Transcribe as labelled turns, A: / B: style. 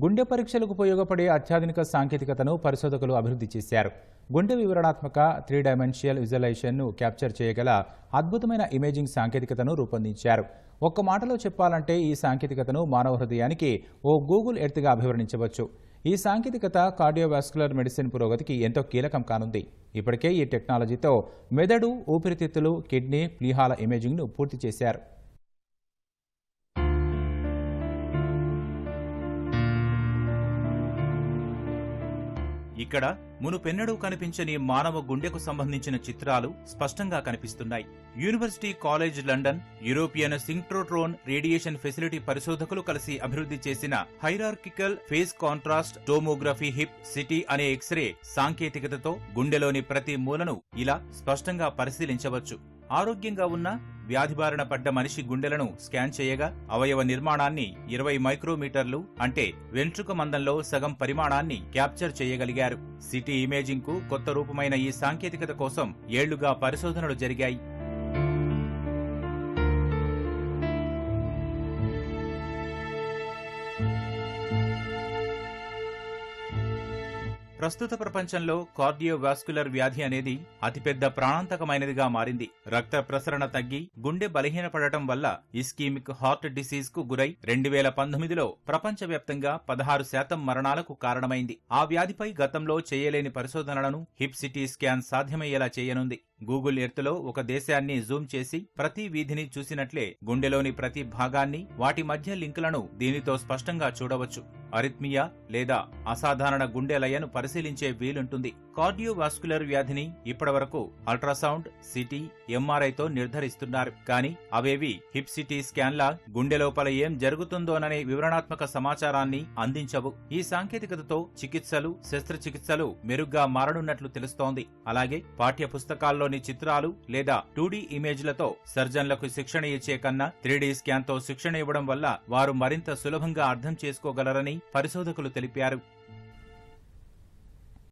A: గుండె పరీక్షలకు ఉపయోగపడే అత్యాధునిక సాంకేతికతను పరిశోధకులు అభివృద్ధి చేశారు. గుండె వివరణాత్మక త్రీ డైమెన్షియల్ విజువలైజేషన్ను క్యాప్చర్ చేయగల అద్భుతమైన ఇమేజింగ్ సాంకేతికతను రూపొందించారు. ఒక్క మాటలో చెప్పాలంటే ఈ సాంకేతికతను మానవ హృదయానికి ఓ గూగుల్ ఎర్త్గా అభివర్ణించవచ్చు. ఈ సాంకేతికత కార్డియోవాస్కులర్ మెడిసిన్ పురోగతికి ఎంతో కీలకం కానుంది. ఇప్పటికే ఈ టెక్నాలజీతో మెదడు ఊపిరితిత్తులు కిడ్నీ ప్లీహాల ఇమేజింగ్ను పూర్తి చేశారు.
B: ఇక్కడ మునుపెన్నడూ కనిపించని మానవ గుండెకు సంబంధించిన చిత్రాలు స్పష్టంగా కనిపిస్తున్నాయి. University college London European synchrotron radiation facility పరిశోధకులు కలిసి అభివృద్ధి చేసిన hierarchical phase contrast tomography hip CT అనే ఎక్స్రే సాంకేతికతతో గుండెలోని ప్రతి మూలను ఇలా స్పష్టంగా పరిశీలించవచ్చు. ఆరోగ్యంగా ఉన్న వ్యాధి బారిన పడ్డ మనిషి గుండెలను స్కాన్ చేయగా అవయవ నిర్మాణాన్ని ఇరవై మైక్రోమీటర్లు అంటే వెంట్రుక మందంలో సగం పరిమాణాన్ని క్యాప్చర్ చేయగలిగారు. సిటీ ఇమేజింగ్కు కొత్త రూపమైన ఈ సాంకేతికత కోసం ఏళ్ళుగా పరిశోధనలు జరిగాయి. ప్రస్తుత ప్రపంచంలో కార్డియోవాస్కులర్ వ్యాధి అనేది అతిపెద్ద ప్రాణాంతకమైనదిగా మారింది. రక్త ప్రసరణ తగ్గి గుండె బలహీనపడటం వల్ల ఇస్కీమిక్ హార్ట్ డిసీజ్కు గురై రెండు వేల పంతొమ్మిదిలో ప్రపంచవ్యాప్తంగా పదహారు శాతం మరణాలకు కారణమైంది. ఆ వ్యాధిపై గతంలో చేయలేని పరిశోధనలను హిప్ సిటీ స్కాన్ సాధ్యమయ్యేలా చేయనుంది. గూగుల్ ఎర్త్లో ఒక దేశాన్ని జూమ్ చేసి ప్రతి వీధిని చూసినట్లే గుండెలోని ప్రతి భాగాన్ని వాటి మధ్య లింకులను దీనితో స్పష్టంగా చూడవచ్చు. అరిత్మియా లేదా అసాధారణ గుండె లయను పరిశీలించే వీలుంటుంది. కార్డియోవాస్కులర్ వ్యాధిని ఇప్పటివరకు అల్ట్రాసౌండ్ సిటీ ఎంఆర్ఐతో నిర్ధారిస్తున్నారు. కానీ అవేవి హిప్ సిటీ స్కాన్ల గుండె లోపల ఏం జరుగుతుందోననే వివరణాత్మక సమాచారాన్ని అందించవు. ఈ సాంకేతికతతో చికిత్సలు శస్త్రచికిత్సలు మెరుగ్గా మారనున్నట్లు తెలుస్తోంది. అలాగే పాఠ్య పుస్తకాల్లోని చిత్రాలు లేదా టూడీ ఇమేజ్లతో సర్జన్లకు శిక్షణ ఇచ్చే కన్నా త్రీ స్కాన్తో శిక్షణ ఇవ్వడం వల్ల వారు మరింత సులభంగా అర్థం చేసుకోగలరని పరిశోధకులు తెలిపారు.